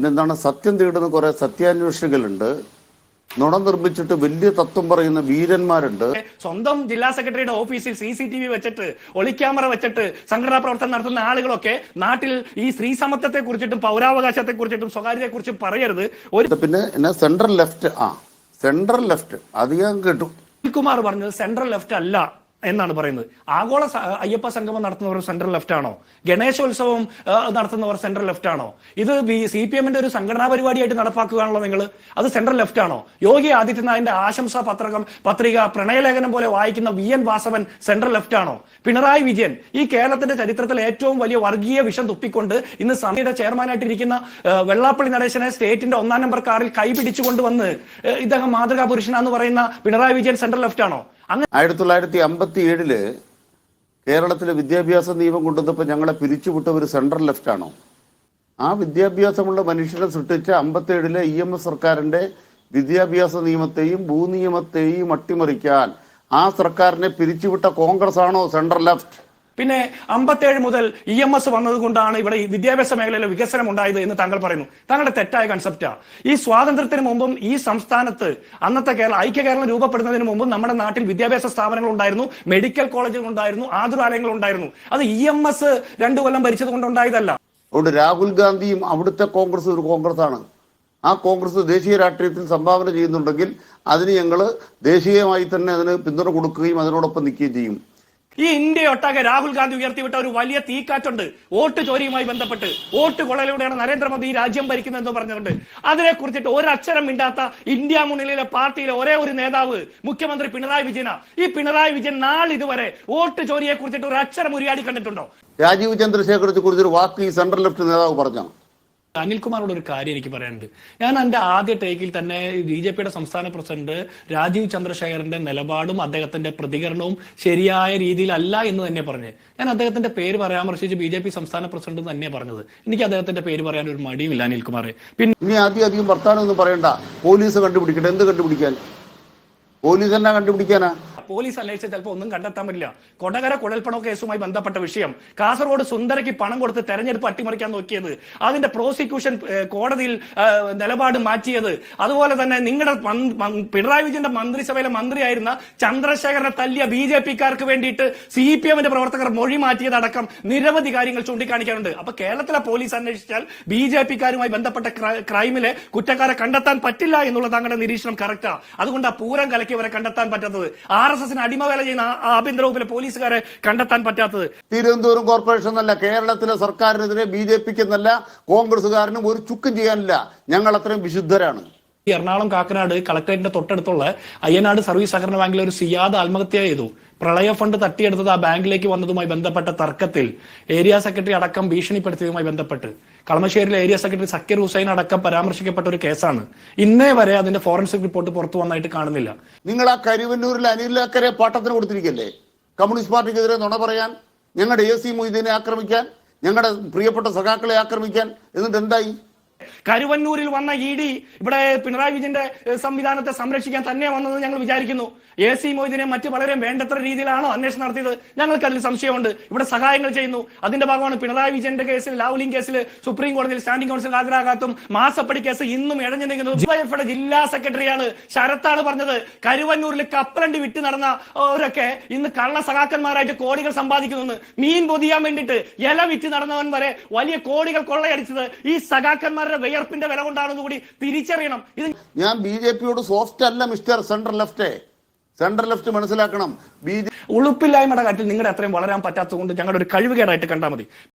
പിന്നെന്താണ് സത്യം തേടുന്ന കുറെ സത്യാന്വേഷണികളുണ്ട് നുണ നിർമ്മിച്ചിട്ട് വലിയ തത്വം പറയുന്ന വീരന്മാരുണ്ട്. സ്വന്തം ജില്ലാ സെക്രട്ടറിയുടെ ഓഫീസിൽ സി സി ടി വി വെച്ചിട്ട് ഒളിക്യാമറ വെച്ചിട്ട് സംഘടനാ പ്രവർത്തനം നടത്തുന്ന ആളുകളൊക്കെ നാട്ടിൽ ഈ സ്ത്രീ സമത്വത്തെ കുറിച്ചിട്ടും പൗരാവകാശത്തെ കുറിച്ചിട്ടും സ്വകാര്യതയെ കുറിച്ചും പറയരുത്. ഒരു പിന്നെ എന്നാ സെൻട്രൽ ലെഫ്റ്റ്? ആ സെൻട്രൽ ലെഫ്റ്റ്. അധികം കേട്ടു. കുമാർ പറഞ്ഞത് സെൻട്രൽ ലെഫ്റ്റ് അല്ല. എന്നാണ് പറയുന്നത്. ആഗോള അയ്യപ്പ സംഗമം നടത്തുന്നവർ സെൻട്രൽ ലെഫ്റ്റ് ആണോ? ഗണേശോത്സവം നടത്തുന്നവർ സെൻട്രൽ ലെഫ്റ്റ് ആണോ? ഇത് സി പി എമ്മിന്റെ ഒരു സംഘടനാ പരിപാടിയായിട്ട് നടപ്പാക്കുകയാണല്ലോ നിങ്ങൾ അത് സെൻട്രൽ ലെഫ്റ്റ് ആണോ? യോഗി ആദിത്യനാഥിന്റെ ആശംസാ പത്രകം പത്രിക പ്രണയലേഖനം പോലെ വായിക്കുന്ന V N Vasavan central left ആണോ? പിണറായി വിജയൻ ഈ കേരളത്തിന്റെ ചരിത്രത്തിൽ ഏറ്റവും വലിയ വർഗീയ വിഷം തുപ്പിക്കൊണ്ട് ഇന്ന് സമിതിയുടെ ചെയർമാനായിട്ടിരിക്കുന്ന വെള്ളാപ്പള്ളി നടേശനെ സ്റ്റേറ്റിന്റെ ഒന്നാം നമ്പർ കാറിൽ കൈപിടിച്ചുകൊണ്ട് വന്ന് ഇദ്ദേഹം മാതൃകാ പുരുഷനാന്ന് പറയുന്ന പിണറായി വിജയൻ സെൻട്രൽ ലെഫ്റ്റ് ആണോ? ആയിരത്തി തൊള്ളായിരത്തി അമ്പത്തി ഏഴിൽ കേരളത്തിലെ വിദ്യാഭ്യാസ നിയമം കൊണ്ടുവന്നപ്പോൾ ഞങ്ങളെ പിരിച്ചുവിട്ട ഒരു സെൻട്രൽ ലെഫ്റ്റ് ആണോ ആ വിദ്യാഭ്യാസമുള്ള മനുഷ്യരെ സൃഷ്ടിച്ച അമ്പത്തേഴിലെ ഇ എം എസ് സർക്കാരിന്റെ വിദ്യാഭ്യാസ നിയമത്തെയും ഭൂനിയമത്തെയും അട്ടിമറിക്കാൻ ആ സർക്കാരിനെ പിരിച്ചുവിട്ട കോൺഗ്രസ് ആണോ സെൻട്രൽ ലെഫ്റ്റ്? പിന്നെ അമ്പത്തേഴ് മുതൽ ഇ എം എസ് വന്നത് കൊണ്ടാണ് ഇവിടെ ഈ വിദ്യാഭ്യാസ മേഖലയിലെ വികസനം ഉണ്ടായത് എന്ന് താങ്കൾ പറയുന്നു. താങ്കളുടെ തെറ്റായ കൺസെപ്റ്റാ ഈ സ്വാതന്ത്ര്യത്തിന് മുമ്പും ഈ സംസ്ഥാനത്ത് അന്നത്തെ കേരള ഐക്യ കേരളം രൂപപ്പെടുന്നതിന് മുമ്പും നമ്മുടെ നാട്ടിൽ വിദ്യാഭ്യാസ സ്ഥാപനങ്ങൾ ഉണ്ടായിരുന്നു മെഡിക്കൽ കോളേജുകൾ ഉണ്ടായിരുന്നു ആതുരാലയങ്ങൾ ഉണ്ടായിരുന്നു. അത് ഇ എം എസ് രണ്ടു കൊല്ലം ഭരിച്ചത് കൊണ്ടുണ്ടായതല്ല അതുകൊണ്ട് രാഹുൽ ഗാന്ധിയും അവിടുത്തെ കോൺഗ്രസ് ഒരു കോൺഗ്രസ് ആണ് ആ കോൺഗ്രസ് ദേശീയ രാഷ്ട്രീയത്തിൽ സംഭാവന ചെയ്യുന്നുണ്ടെങ്കിൽ അതിന് ഞങ്ങൾ ദേശീയമായി തന്നെ അതിന് പിന്തുണ കൊടുക്കുകയും അതിനോടൊപ്പം നിൽക്കുകയും ചെയ്യും. ഈ ഇന്ത്യ ഒട്ടാകെ രാഹുൽ ഗാന്ധി ഉയർത്തിവിട്ട ഒരു വലിയ തീക്കാറ്റുണ്ട്. വോട്ട് ചോരിയുമായി ബന്ധപ്പെട്ട് വോട്ട് കൊള്ളലൂടെയാണ് നരേന്ദ്രമോദി ഈ രാജ്യം ഭരിക്കുന്നതെന്ന് പറഞ്ഞിട്ടുണ്ട്. അതിനെ കുറിച്ചിട്ട് ഒരക്ഷരം മിണ്ടാത്ത ഇന്ത്യ മുന്നണിയിലെ പാർട്ടിയിലെ ഒരേ ഒരു നേതാവ് മുഖ്യമന്ത്രി പിണറായി വിജയന. ഈ പിണറായി വിജയൻ നാളിതുവരെ വോട്ട് ചോരിയെ കുറിച്ചിട്ട് ഒരു അക്ഷരം ഉരിയാടി കണ്ടിട്ടുണ്ടോ? രാജീവ് ചന്ദ്രശേഖരത്തെ കുറിച്ചൊരു വാക്ക് ഈ സെൻട്രൽ ലെഫ്റ്റ് നേതാവ് പറഞ്ഞു? അനിൽകുമാറോട് ഒരു കാര്യം എനിക്ക് പറയാനുണ്ട്. ഞാൻ എന്റെ ആദ്യ ടേക്കിൽ തന്നെ ബി ജെ പിയുടെ സംസ്ഥാന പ്രസിഡന്റ് രാജീവ് ചന്ദ്രശേഖരന്റെ നിലപാടും അദ്ദേഹത്തിന്റെ പ്രതികരണവും ശരിയായ രീതിയിലല്ല എന്ന് തന്നെ പറഞ്ഞു. ഞാൻ അദ്ദേഹത്തിന്റെ പേര് പരാമർശിച്ച് ബി ജെ പി സംസ്ഥാന പ്രസിഡന്റ് തന്നെ പറഞ്ഞത്. എനിക്ക് അദ്ദേഹത്തിന്റെ പേര് പറയാൻ ഒരു മടിയുമില്ല അനിൽകുമാറെ. പിന്നെ ഇനി ആദ്യം അധികം വർത്താനം ഒന്നും പറയണ്ട. പോലീസ് കണ്ടുപിടിക്കട്ടെ. എന്ത് കണ്ടുപിടിക്കാൻ? പോലീസ് എന്നാ കണ്ടുപിടിക്കാനാ? പോലീസ് അന്വേഷിച്ച് ചിലപ്പോൾ ഒന്നും കണ്ടെത്താൻ പറ്റില്ല. കൊടകര കുഴൽപ്പണ കേസുമായി ബന്ധപ്പെട്ട വിഷയം. കാസർഗോഡ് സുന്ദരയ്ക്ക് പണം കൊടുത്ത് തെരഞ്ഞെടുപ്പ് അട്ടിമറിക്കാൻ നോക്കിയത്. അതിന്റെ പ്രോസിക്യൂഷൻ കോടതിയിൽ നിലപാട് മാറ്റിയത്. അതുപോലെ തന്നെ നിങ്ങളുടെ പിണറായി വിജയന്റെ മന്ത്രിസഭയിലെ മന്ത്രിയായിരുന്ന ചന്ദ്രശേഖരനെ തല്ലിയ ബി ജെ പിക്കാർക്ക് വേണ്ടിയിട്ട് സി പി എമ്മിന്റെ പ്രവർത്തകർ മൊഴി മാറ്റിയതടക്കം നിരവധി കാര്യങ്ങൾ ചൂണ്ടിക്കാണിക്കാറുണ്ട് അപ്പൊ കേരളത്തിലെ പോലീസ് അന്വേഷിച്ചാൽ ബി ജെ പിക്കാരുമായി ബന്ധപ്പെട്ട ക്രൈമിലെ കുറ്റക്കാരെ കണ്ടെത്താൻ പറ്റില്ല എന്നുള്ള താങ്കളുടെ നിരീക്ഷണം കറക്റ്റാ. അതുകൊണ്ട് ആ പൂരം കലക്കിയവരെ കണ്ടെത്താൻ പറ്റാത്തത്. ആർ എസ് എസിന് അടിമവേല ചെയ്യുന്ന ആഭ്യന്തര വകുപ്പിലെ പോലീസുകാരെ കണ്ടെത്താൻ പറ്റാത്തത്. തിരുവനന്തപുരം കോർപ്പറേഷൻ എന്നല്ല കേരളത്തിലെ സർക്കാരിനെതിരെ ബി ജെ പിക്ക് എന്നല്ല കോൺഗ്രസ്സുകാരനും ഒരു ചുക്കും ചെയ്യാനില്ല. ഞങ്ങൾ അത്രയും വിശുദ്ധരാണ്. എറണാകുളം കാക്കനാട് കളക്ടറേറ്റിന്റെ തൊട്ടടുത്തുള്ള അയ്യനാട് സർവീസ് സഹകരണ ബാങ്കിലെ ഒരു സിയാദ് ആത്മഹത്യ ചെയ്തു. പ്രളയ ഫണ്ട് തട്ടിയെടുത്തത് ആ ബാങ്കിലേക്ക് വന്നതുമായി ബന്ധപ്പെട്ട തർക്കത്തിൽ ഏരിയ സെക്രട്ടറി അടക്കം ഭീഷണിപ്പെടുത്തിയതുമായി ബന്ധപ്പെട്ട്. കളമശ്ശേരിയിലെ ഏരിയ സെക്രട്ടറി സക്കീർ ഹുസൈൻ അടക്കം പരാമർശിക്കപ്പെട്ട ഒരു കേസാണ്. ഇന്നേ വരെ അതിന്റെ ഫോറൻസിക് റിപ്പോർട്ട് പുറത്തു വന്നായിട്ട് കാണുന്നില്ല. നിങ്ങൾ ആ കരുവന്നൂരിൽ അനിലക്കരെ പാട്ടത്തിന് കൊടുത്തിരിക്കല്ലേ? കമ്മ്യൂണിസ്റ്റ് പാർട്ടിക്കെതിരെ നുണ പറയാൻ ഞങ്ങളുടെ എ സി മൊയ്തീനെ ആക്രമിക്കാൻ ഞങ്ങളുടെ പ്രിയപ്പെട്ട സഖാക്കളെ ആക്രമിക്കാൻ എന്നിട്ട് എന്തായി? കരുവന്നൂരിൽ വന്ന ഇ ഡി ഇവിടെ പിണറായി വിജയന്റെ സംവിധാനത്തെ സംരക്ഷിക്കാൻ തന്നെ വന്നത് ഞങ്ങൾ വിചാരിക്കുന്നു. എ സി മൊയ്തീനെ മറ്റു പലരും വേണ്ടത്ര രീതിയിലാണോ അന്വേഷണം നടത്തിയത്? ഞങ്ങൾക്ക് അതിൽ സംശയമുണ്ട്. ഇവിടെ സഹായങ്ങൾ ചെയ്യുന്നു. അതിന്റെ ഭാഗമാണ് പിണറായി വിജയന്റെ കേസിൽ ലാവ്ലിംഗ് കേസിൽ സുപ്രീം കോടതിയിൽ സ്റ്റാൻഡിംഗ് കൗൺസിൽ ഹാജരാകാത്തും മാസപ്പടി കേസ് ഇന്നും ഇഴഞ്ഞു നീങ്ങുന്നു ജില്ലാ സെക്രട്ടറിയാണ് ശരത്താണ് പറഞ്ഞത്. കരുവന്നൂരിൽ കപ്പലണ്ടി വിട്ട് നടന്ന അവരൊക്കെ ഇന്ന് കള്ള സഖാക്കന്മാരായിട്ട് കോടികൾ സമ്പാദിക്കുന്നു മീൻ പൊതിയാൻ വേണ്ടിയിട്ട് ഇല വിറ്റ് നടന്നവൻ വരെ വലിയ കോടികൾ കൊള്ളയടിച്ചത് ഈ സഖാക്കന്മാരുടെ വിയർപ്പിന്റെ വില കൊണ്ടാണെന്ന് കൂടി തിരിച്ചറിയണം. ഇത് ഞാൻ ബി ജെ പിയോട് സോഫ്റ്റ് അല്ല mister central left central left മനസ്സിലാക്കണം. ബി ഉളുപ്പില്ലായ്മയുടെ കാര്യത്തിൽ നിങ്ങളുടെ അത്രയും വളരാൻ പറ്റാത്തത് കൊണ്ട് ഞങ്ങളുടെ ഒരു കഴിവുകേടായിട്ട് കണ്ടാൽ മതി.